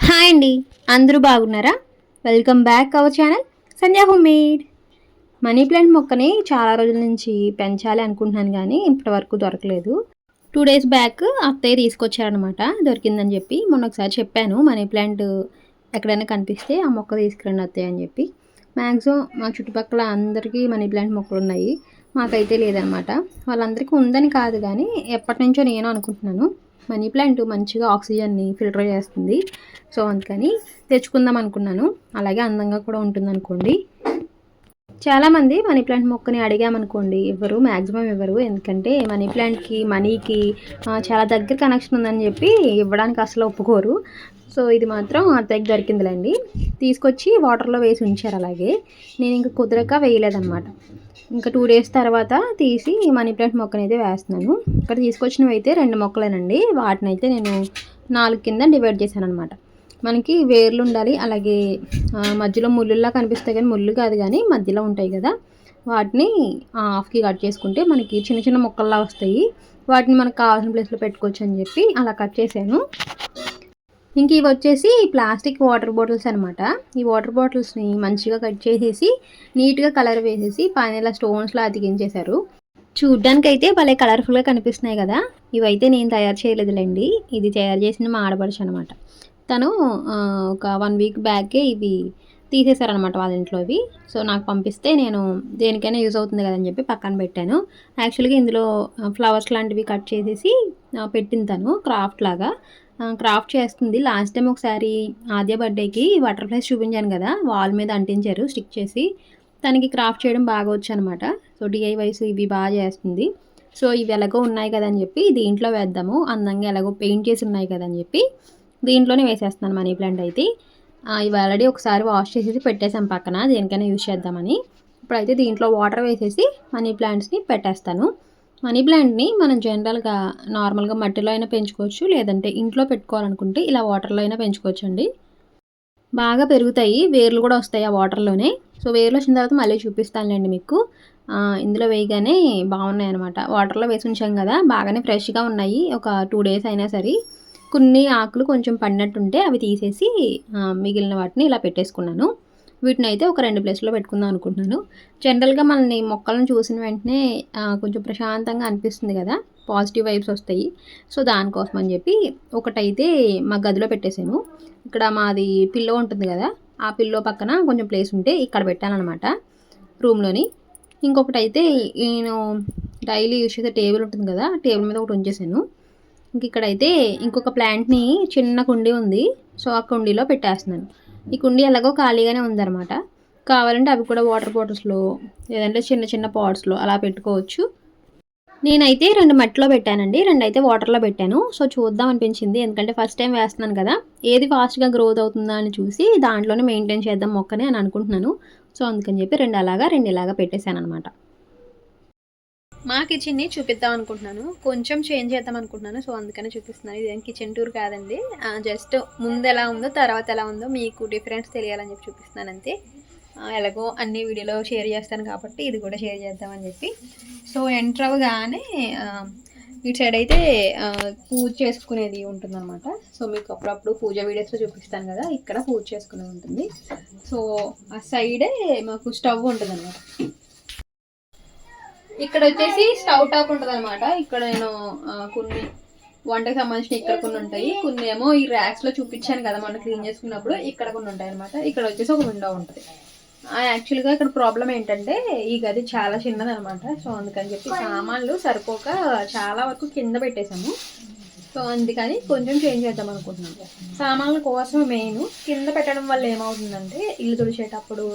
Hi అండి. అందరూ బాగున్నారా? Welcome back our channel Sandhya home made money plant మొక్కని చాలా రోజుల నుంచి పెంచాలి అనుకుంటున్నాను కానీ ఇప్పటి వరకు దొరకలేదు. టూ డేస్ బ్యాక్ అత్తయ్య తీసుకొచ్చారనమాట దొరికిందని చెప్పి. మొన్న ఒకసారి చెప్పాను మనీ ప్లాంట్ ఎక్కడైనా కనిపిస్తే ఆ మొక్క తీసుకురండి అత్తయ్య అని చెప్పి. మ్యాక్సిమం మా చుట్టుపక్కల అందరికీ మనీ ప్లాంట్ మొక్కలు ఉన్నాయి. మాకైతే లేదనమాట వాళ్ళందరికీ ఉందని కాదు కానీ ఎప్పటి నుంచో నేను అనుకుంటున్నాను. మనీ ప్లాంట్ మంచిగా ఆక్సిజన్ని ఫిల్టర్ చేస్తుంది. సో అందుకని తెచ్చుకుందాం అనుకున్నాను. అలాగే అందంగా కూడా ఉంటుంది అనుకోండి చాలామంది మనీ ప్లాంట్ మొక్కని అడిగామనుకోండి. ఎవరు? మ్యాక్సిమం ఇవ్వరు ఎందుకంటే మనీ ప్లాంట్కి మనీకి చాలా దగ్గర కనెక్షన్ ఉందని చెప్పి ఇవ్వడానికి అసలు ఒప్పుకోరు. సో ఇది మాత్రం అత్తయ్యకి దొరికిందిలేండి. తీసుకొచ్చి వాటర్లో వేసి ఉంచారు అలాగే. నేను ఇంకా కుదరక వేయలేదన్నమాట. ఇంకా టూ డేస్ తర్వాత తీసి మనీ ప్లాంట్ మొక్కని అయితే వేస్తున్నాను. ఇక్కడ తీసుకొచ్చినవి అయితే రెండు మొక్కలేనండి. వాటిని అయితే నేను నాలుగు కింద డివైడ్ చేశాను అనమాట మనకి వేర్లు ఉండాలి అలాగే మధ్యలో ముళ్ళుల్లా కనిపిస్తాయి కానీ ముళ్ళు కాదు కానీ మధ్యలో ఉంటాయి కదా. వాటిని హాఫ్కి కట్ చేసుకుంటే మనకి చిన్న చిన్న మొక్కల్లా వస్తాయి. వాటిని మనకు కావాల్సిన ప్లేస్లో పెట్టుకోవచ్చు అని చెప్పి అలా కట్ చేశాను. ఇంక ఇవి వచ్చేసి ప్లాస్టిక్ వాటర్ బాటిల్స్ అనమాట ఈ వాటర్ బాటిల్స్ని మంచిగా కట్ చేసేసి నీట్గా కలర్ వేసేసి పైన ఇలా స్టోన్స్లో అతికించేశారు. చూడ్డానికైతే భలే కలర్ఫుల్గా కనిపిస్తున్నాయి కదా. ఇవైతే నేను తయారు చేయలేదులేండి. ఇది తయారు చేసిన మా ఆడపడుచు అనమాట తను ఒక వన్ వీక్ బ్యాకే ఇవి తీసేశారనమాట వాళ్ళ ఇంట్లో ఇవి. సో నాకు పంపిస్తే నేను దేనికైనా యూజ్ అవుతుంది కదని చెప్పి పక్కన పెట్టాను. యాక్చువల్గా ఇందులో ఫ్లవర్స్ లాంటివి కట్ చేసేసి పెట్టింది తను క్రాఫ్ట్ లాగా. క్రాఫ్ట్ చేస్తుంది. లాస్ట్ టైం ఒకసారి ఆద్య బర్త్డేకి బటర్ఫ్లైస్ చూపించాను కదా వాల్ మీద అంటించారు స్టిక్ చేసి. తనకి క్రాఫ్ట్ చేయడం బాగా వచ్చు అనమాట సో డిఐవైస్ ఇవి బాగా చేస్తుంది. సో ఇవి ఎలాగో ఉన్నాయి కదా అని చెప్పి దీంట్లో వేద్దాము. అందంగా ఎలాగో పెయింట్ చేసి ఉన్నాయి కదా అని చెప్పి దీంట్లోనే వేసేస్తున్నాను మనీ ప్లాంట్ అయితే. ఇవి ఆల్రెడీ ఒకసారి వాష్ చేసేసి పెట్టేసాం పక్కన దేనికైనా యూజ్ చేద్దామని. ఇప్పుడైతే దీంట్లో వాటర్ వేసేసి మనీ ప్లాంట్స్ని పెట్టేస్తాను. మనీ ప్లాంట్ని మనం జనరల్గా నార్మల్గా మట్టిలో అయినా పెంచుకోవచ్చు లేదంటే ఇంట్లో పెట్టుకోవాలనుకుంటే ఇలా వాటర్లో అయినా పెంచుకోవచ్చు అండి బాగా పెరుగుతాయి వేర్లు కూడా వస్తాయి ఆ వాటర్లోనే. సో వేర్లు వచ్చిన తర్వాత మళ్ళీ చూపిస్తానులేండి మీకు. ఇందులో వేయగానే బాగున్నాయి అనమాట వాటర్లో వేసి ఉంచాం కదా బాగానే ఫ్రెష్గా ఉన్నాయి. ఒక టూ డేస్ అయినా సరే. కొన్ని ఆకులు కొంచెం పడినట్టుంటే అవి తీసేసి మిగిలిన వాటిని ఇలా పెట్టేసుకున్నాను. వీటిని అయితే ఒక రెండు ప్లేస్లో పెట్టుకుందాం అనుకుంటున్నాను. జనరల్గా మనల్ని మొక్కలను చూసిన వెంటనే కొంచెం ప్రశాంతంగా అనిపిస్తుంది కదా? పాజిటివ్ వైబ్స్ వస్తాయి. సో దానికోసం అని చెప్పి ఒకటైతే మా గదిలో పెట్టేసాను ఇక్కడ మాది పిల్లో ఉంటుంది కదా? ఆ పిల్లో పక్కన కొంచెం ప్లేస్ ఉంటే ఇక్కడ పెట్టానమాట రూమ్లోని. ఇంకొకటి అయితే నేను డైలీ యూస్ చేసే టేబుల్ ఉంటుంది కదా? టేబుల్ మీద ఒకటి ఉంచేసాను. ఇంక ఇక్కడైతే ఇంకొక ప్లాంట్ని చిన్న కుండీ ఉంది. సో ఆ కుండీలో పెట్టేస్తున్నాను. ఈ కుండీ ఎలాగో ఖాళీగానే ఉందన్నమాట. కావాలంటే అవి కూడా వాటర్ బాటిల్స్లో లేదంటే చిన్న చిన్న పాట్స్లో అలా పెట్టుకోవచ్చు. నేనైతే రెండు మట్టిలో పెట్టానండి. రెండు అయితే వాటర్లో పెట్టాను. సో చూద్దాం అనిపించింది. ఎందుకంటే ఫస్ట్ టైం వేస్తున్నాను కదా. ఏది ఫాస్ట్గా గ్రోత్ అవుతుందా అని చూసి దాంట్లోనే మెయింటైన్ చేద్దాం మొక్కని అని అనుకుంటున్నాను. సో అందుకని చెప్పి రెండు అలాగా రెండు ఇలాగా పెట్టేశాను అనమాట మా కిచెన్ని చూపిద్దాం అనుకుంటున్నాను. కొంచెం చేంజ్ చేద్దాం అనుకుంటున్నాను. సో అందుకనే చూపిస్తున్నాను. ఇదేం కిచెన్ టూర్ కాదండి. జస్ట్ ముందు ఎలా ఉందో తర్వాత ఎలా ఉందో మీకు డిఫరెన్స్ తెలియాలని చెప్పి చూపిస్తున్నాను అంతే. ఎలాగో అన్ని వీడియోలో షేర్ చేస్తాను కాబట్టి ఇది కూడా షేర్ చేద్దామని చెప్పి. సో ఎంటర్ అవగానే ఇటు సైడ్ అయితే పూజ చేసుకునేది ఉంటుందన్నమాట. సో మీకు అప్పుడప్పుడు పూజ వీడియోస్లో చూపిస్తాను కదా ఇక్కడ పూజ చేసుకునేది ఉంటుంది. సో ఆ సైడే మాకు స్టవ్ ఉంటుందన్నమాట. ఇక్కడ వచ్చేసి స్టవ్ టాప్ ఉంటుంది అనమాట ఇక్కడ నేను కొన్ని వంటకి సంబంధించిన ఇక్కడ కొన్ని ఉంటాయి. కొన్ని ఏమో ఈ ర్యాక్స్లో చూపించాను కదా మనం క్లీన్ చేసుకున్నప్పుడు. ఇక్కడ కొన్ని ఉంటాయి అనమాట ఇక్కడ వచ్చేసి ఒక విండో ఉంటుంది. యాక్చువల్గా ఇక్కడ ప్రాబ్లం ఏంటంటే ఈ గది చాలా చిన్నది అనమాట సో అందుకని చెప్పి సామాన్లు సరిపోక చాలా వరకు కింద పెట్టేశాము. సో అందుకని కొంచెం చేంజ్ చేద్దాం అనుకుంటున్నాను. సామాన్ల కోసం మెయిన్ కింద పెట్టడం వల్ల ఏమవుతుందంటే ఇల్లు తుడిచేటప్పుడు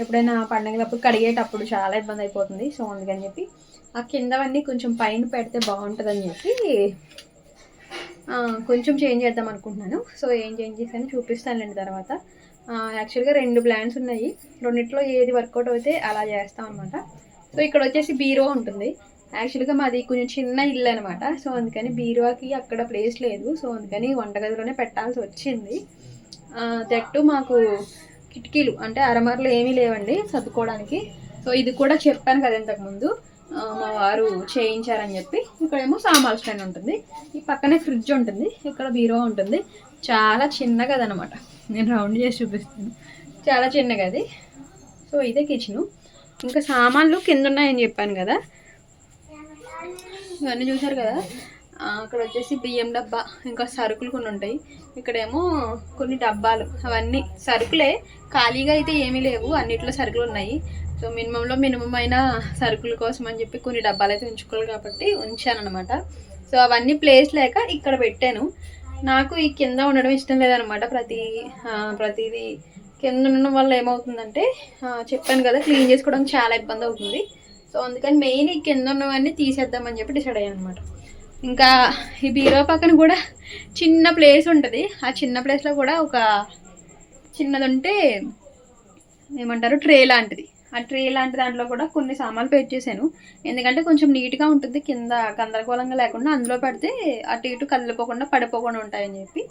ఎప్పుడైనా పండగలప్పుడు కడిగేటప్పుడు చాలా ఇబ్బంది అయిపోతుంది. సో అందుకని చెప్పి ఆ కిందవన్నీ కొంచెం పైన పెడితే బాగుంటుందని చెప్పి కొంచెం చేంజ్ చేద్దాం అనుకుంటున్నాను. సో ఏం చేంజ్ చేశాను చూపిస్తానులేండి తర్వాత. యాక్చువల్గా రెండు ప్లాన్స్ ఉన్నాయి. రెండిట్లో ఏది వర్కౌట్ అయితే అలా చేస్తాం అనమాట సో ఇక్కడ వచ్చేసి బీరో ఉంటుంది. యాక్చువల్గా మాది కొంచెం చిన్న ఇల్లు అనమాట సో అందుకని బీరువాకి అక్కడ ప్లేస్ లేదు. సో అందుకని వంటగదిలోనే పెట్టాల్సి వచ్చింది. దట్టు మాకు కిటికీలు అంటే అరమరలు ఏమీ లేవండి సర్దుకోవడానికి. సో ఇది కూడా చెప్పాను కదా ఇంతకుముందు. మా వారు చేయించారని చెప్పి. ఇక్కడేమో సామాన్ స్టాండ్ ఉంటుంది. ఈ పక్కనే ఫ్రిడ్జ్ ఉంటుంది. ఇక్కడ బీరో ఉంటుంది. చాలా చిన్న గది అనమాట నేను రౌండ్ చేసి చూపిస్తాను. చాలా చిన్న గది సో ఇదే కిచెను ఇంకా సామాన్లు కింద ఉన్నాయని చెప్పాను కదా. ఇవన్నీ చూసారు కదా? అక్కడ వచ్చేసి బియ్యం డబ్బా ఇంకా సరుకులు కొన్ని ఉంటాయి. ఇక్కడేమో కొన్ని డబ్బాలు అవన్నీ సరుకులే. ఖాళీగా అయితే ఏమీ లేవు అన్నిట్లో సరుకులు ఉన్నాయి. సో మినిమంలో మినిమం అయిన సరుకుల కోసం అని చెప్పి కొన్ని డబ్బాలు అయితే ఉంచుకోవాలి కాబట్టి ఉంచాను అనమాట సో అవన్నీ ప్లేస్ లేక ఇక్కడ పెట్టాను. నాకు ఈ కింద ఉండడం ఇష్టం లేదనమాట ప్రతి ప్రతిదీ. కింద ఉండడం వల్ల ఏమవుతుందంటే చెప్పాను కదా క్లీన్ చేసుకోవడానికి చాలా ఇబ్బంది అవుతుంది. సో అందుకని మెయిన్ ఈ కింద ఉన్నవన్నీ తీసేద్దామని చెప్పి డిసైడ్ అయ్యాను అనమాట ఇంకా ఈ బీరో పక్కన కూడా చిన్న ప్లేస్ ఉంటుంది. ఆ చిన్న ప్లేస్లో కూడా ఒక చిన్నది ఉంటే ఏమంటారు? ట్రే లాంటిది. ఆ ట్రే లాంటి దాంట్లో కూడా కొన్ని సామాన్లు పెట్టేశాను ఎందుకంటే కొంచెం నీట్గా ఉంటుంది. కింద గందరగోళంగా లేకుండా అందులో పడితే అటు ఇటు కదిలిపోకుండా పడిపోకుండా ఉంటాయని చెప్పి.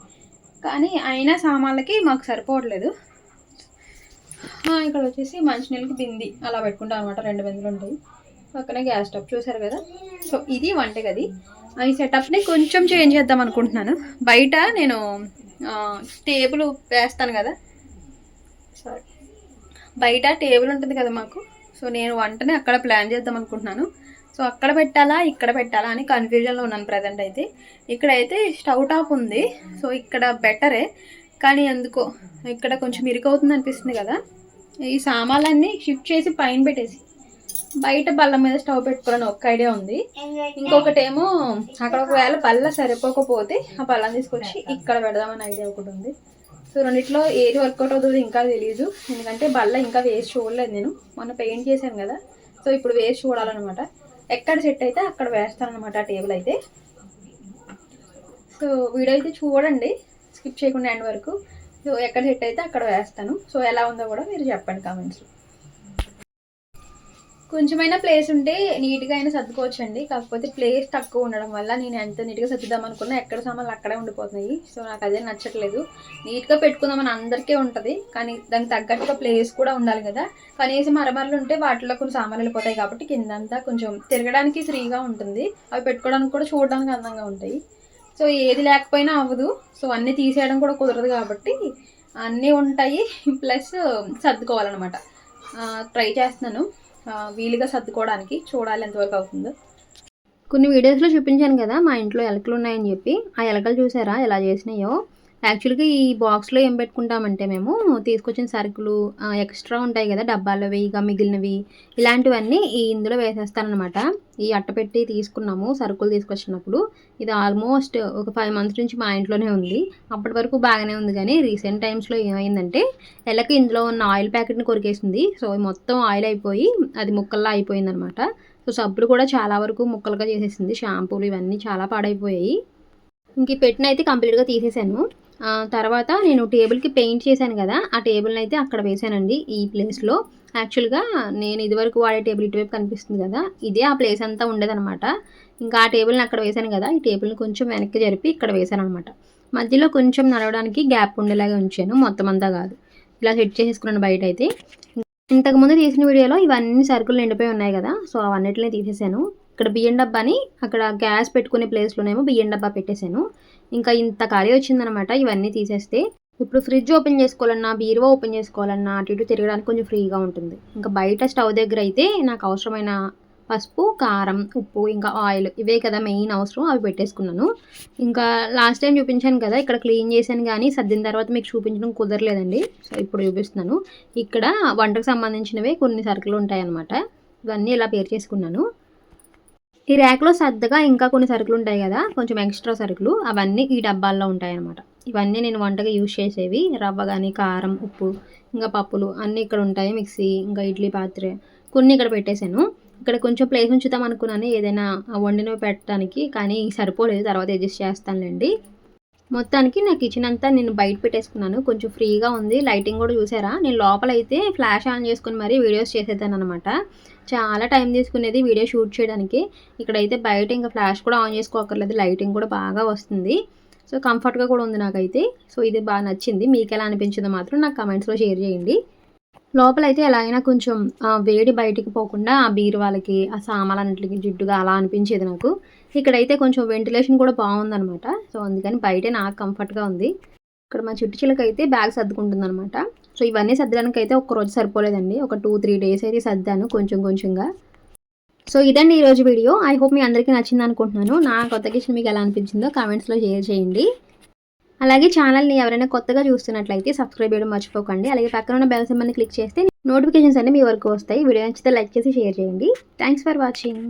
కానీ అయినా సామాన్లకి మాకు సరిపోవట్లేదు. ఇక్కడ వచ్చేసి మంచినీళ్ళకి బింది అలా పెట్టుకుంటాం అనమాట రెండు బిందులు ఉంటాయి. పక్కనే గ్యాస్ స్టవ్ చూసారు కదా? సో ఇది వంటగది. గది ఈ సెటప్ని కొంచెం చేంజ్ చేద్దాం అనుకుంటున్నాను. బయట నేను టేబుల్ వేస్తాను కదా. సారీ బయట టేబుల్ ఉంటుంది కదా మాకు. సో నేను వంటని అక్కడ ప్లాన్ చేద్దాం అనుకుంటున్నాను. సో అక్కడ పెట్టాలా ఇక్కడ పెట్టాలా అని కన్ఫ్యూజన్లో ఉన్నాను ప్రజెంట్ అయితే. ఇక్కడైతే స్టవ్ టాప్ ఉంది. సో ఇక్కడ బెటరే కానీ ఎందుకో ఇక్కడ కొంచెం ఇరుకవుతుంది అనిపిస్తుంది కదా. ఈ సామాన్లన్నీ షిఫ్ట్ చేసి పైన పెట్టేసి. బయట బల్ల మీద స్టవ్ పెట్టుకోవాలని ఒక్క ఐడియా ఉంది. ఇంకొకటేమో అక్కడ ఒకవేళ బల్ల సరిపోకపోతే ఆ బల్లని తీసుకొచ్చి ఇక్కడ పెడదామని ఐడియా ఒకటి ఉంది. సో రెండిట్లో ఏది వర్కౌట్ అవుతుందో ఇంకా తెలియదు ఎందుకంటే బల్ల ఇంకా వేసి చూడలేదు నేను. మొన్న పెయింట్ చేశాను కదా. సో ఇప్పుడు వేసి చూడాలన్నమాట. ఎక్కడ సెట్ అయితే అక్కడ వేస్తానమాట ఆ టేబుల్ అయితే. సో వీడియో అయితే చూడండి. స్కిప్ చేయకుండా ఎండ్ వరకు. సో ఎక్కడ సెట్ అయితే అక్కడ వేస్తాను. సో ఎలా ఉందో కూడా మీరు చెప్పండి కామెంట్స్లో. కొంచెమైనా ప్లేస్ ఉంటే నీట్గా అయినా సర్దుకోవచ్చండి. కాకపోతే ప్లేస్ తక్కువ ఉండడం వల్ల నేను ఎంత నీట్గా సర్దుదాం అనుకున్నా ఎక్కడ సామాన్లు అక్కడే ఉండిపోతున్నాయి. సో నాకు అదే నచ్చట్లేదు. నీట్గా పెట్టుకుందామని అందరికీ ఉంటుంది. కానీ దానికి తగ్గట్టుగా ప్లేస్ కూడా ఉండాలి కదా. కనీసం అరమరలు ఉంటే వాటిలో కొన్ని సామాన్లు వెళ్ళిపోతాయి కాబట్టి కిందంతా కొంచెం తిరగడానికి ఫ్రీగా ఉంటుంది. అవి పెట్టుకోవడానికి కూడా చూడడానికి అందంగా ఉంటాయి. సో ఏది లేకపోయినా అవ్వదు. సో అన్నీ తీసేయడం కూడా కుదరదు కాబట్టి అన్నీ ఉంటాయి. ప్లస్ సర్దుకోవాలన్నమాట. ట్రై చేస్తున్నాను. వీలుగా సర్దుకోవడానికి చూడాలి ఎంతవరకు అవుతుందో. కొన్ని వీడియోస్లో చూపించాను కదా మా ఇంట్లో ఎలకలు ఉన్నాయని చెప్పి. ఆ ఎలకలు చూసారా? ఎలా చేసినాయో? యాక్చువల్గా ఈ బాక్స్లో ఏం పెట్టుకుంటామంటే మేము తీసుకొచ్చిన సరుకులు ఎక్స్ట్రా ఉంటాయి కదా డబ్బాలవి ఇక మిగిలినవి ఇలాంటివన్నీ ఈ ఇందులో వేసేస్తానమాట ఈ అట్టపెట్టి తీసుకున్నాము సరుకులు తీసుకొచ్చినప్పుడు. ఇది ఆల్మోస్ట్ ఒక ఫైవ్ మంత్స్ నుంచి మా ఇంట్లోనే ఉంది. అప్పటి వరకు బాగానే ఉంది కానీ రీసెంట్ టైమ్స్లో ఏమైందంటే ఎలక ఇందులో ఉన్న ఆయిల్ ప్యాకెట్ని కొరికేసింది. సో మొత్తం ఆయిల్ అయిపోయి అది ముక్కల్లా అయిపోయిందనమాట సో సబ్బులు కూడా చాలా వరకు ముక్కలుగా చేసేసింది. షాంపూలు ఇవన్నీ చాలా పాడైపోయాయి. ఇంక పెట్టిన అయితే కంప్లీట్గా తీసేసాను. తర్వాత నేను టేబుల్కి పెయింట్ చేశాను కదా ఆ టేబుల్ని అయితే అక్కడ వేసానండి ఈ ప్లేస్లో. యాక్చువల్గా నేను ఇదివరకు వాడే టేబుల్ ఇటువైపు కనిపిస్తుంది కదా ఇదే ఆ ప్లేస్ అంతా ఉండేదన్నమాట. ఇంకా ఆ టేబుల్ని అక్కడ వేసాను కదా ఈ టేబుల్ని కొంచెం వెనక్కి జరిపి ఇక్కడ వేసాను అనమాట మధ్యలో కొంచెం నడవడానికి గ్యాప్ ఉండేలాగా ఉంచాను మొత్తం అంతా కాదు. ఇలా సెట్ చేసేసుకున్నాను బయట అయితే ఇంతకుముందు తీసిన వీడియోలో ఇవన్నీ సరుకులు నిండిపోయి ఉన్నాయి కదా సో అవన్నిటిని తీసేసాను. ఇక్కడ బియ్యం డబ్బాని అక్కడ గ్యాస్ పెట్టుకునే ప్లేస్లోనేమో బియ్యం డబ్బా పెట్టేశాను. ఇంకా ఇంత ఖాళీ వచ్చిందనమాట ఇవన్నీ తీసేస్తే. ఇప్పుడు ఫ్రిడ్జ్ ఓపెన్ చేసుకోవాలన్నా బీరువా ఓపెన్ చేసుకోవాలన్నా అటు ఇటు తిరగడానికి కొంచెం ఫ్రీగా ఉంటుంది. ఇంకా బయట స్టవ్ దగ్గర అయితే నాకు అవసరమైన పసుపు కారం ఉప్పు ఇంకా ఆయిల్ ఇవే కదా మెయిన్ అవసరం అవి పెట్టేసుకున్నాను. ఇంకా లాస్ట్ టైం చూపించాను కదా ఇక్కడ క్లీన్ చేశాను కానీ సర్దిన తర్వాత మీకు చూపించడం కుదరలేదండి. సో ఇప్పుడు చూపిస్తున్నాను. ఇక్కడ వంటకు సంబంధించినవే కొన్ని సరుకులు ఉంటాయన్నమాట. ఇవన్నీ ఇలా పేరు చేసుకున్నాను. ఈ ర్యాక్లో సర్దగా ఇంకా కొన్ని సరుకులు ఉంటాయి కదా కొంచెం ఎక్స్ట్రా సరుకులు అవన్నీ ఈ డబ్బాల్లో ఉంటాయి అన్నమాట ఇవన్నీ నేను వంటగా యూజ్ చేసేవి రవ్వ కానీ కారం ఉప్పు ఇంకా పప్పులు అన్నీ ఇక్కడ ఉంటాయి మిక్సీ ఇంకా ఇడ్లీ పాత్ర. కొన్ని ఇక్కడ పెట్టేశాను. ఇక్కడ కొంచెం ప్లేస్ ఉంచుతాం అనుకున్నాను ఏదైనా వండినవి పెట్టడానికి కానీ సరిపోలేదు తర్వాత అడ్జస్ట్ చేస్తానులేండి. మొత్తానికి నా కిచెన్ అంతా నేను బయట పెట్టేసుకున్నాను. కొంచెం ఫ్రీగా ఉంది. లైటింగ్ కూడా చూసారా? నేను లోపల అయితే ఫ్లాష్ ఆన్ చేసుకుని మరీ వీడియోస్ చేసేదాను అనమాట చాలా టైం తీసుకునేది వీడియో షూట్ చేయడానికి. ఇక్కడైతే బయట ఇంకా ఫ్లాష్ కూడా ఆన్ చేసుకోకర్లేదు లైటింగ్ కూడా బాగా వస్తుంది. సో కంఫర్ట్గా కూడా ఉంది నాకైతే. సో ఇది బాగా నచ్చింది. మీకు ఎలా అనిపించిందో మాత్రం నాకు కమెంట్స్లో షేర్ చేయండి. లోపల అయితే ఎలా అయినా కొంచెం వేడి బయటికి పోకుండా ఆ వాళ్ళకి ఆ సామాన్లన్నింటికి జిడ్డుగా అలా అనిపించేది నాకు. ఇక్కడైతే కొంచెం వెంటిలేషన్ కూడా బాగుందనమాట. సో అందుకని బయటే నాకు కంఫర్ట్గా ఉంది. ఇక్కడ మా చుట్టు అయితే బ్యాగ్ సర్దుకుంటుంది అనమాట సో ఇవన్నీ సర్దడానికి అయితే ఒక్క రోజు సరిపోలేదండి. ఒక టూ త్రీ డేస్ అయితే సర్దాను కొంచెం కొంచెంగా. సో ఇదండి ఈరోజు వీడియో. ఐ హోప్ మీ అందరికీ నచ్చింది అనుకుంటున్నాను. నా కొత్త కిచెన్ మీకు ఎలా అనిపించిందో కామెంట్స్లో షేర్ చేయండి. అలాగే ఛానల్ని ఎవరైనా కొత్తగా చూస్తున్నట్లయితే సబ్స్క్రైబ్ చేయడం మర్చిపోకండి. అలాగే పక్కన ఉన్న బెల్ సింబల్ని క్లిక్ చేస్తే నోటిఫికేషన్స్ అన్ని మీ వరకు వస్తాయి. వీడియో నచ్చితే లైక్ చేసి షేర్ చేయండి. Thanks for watching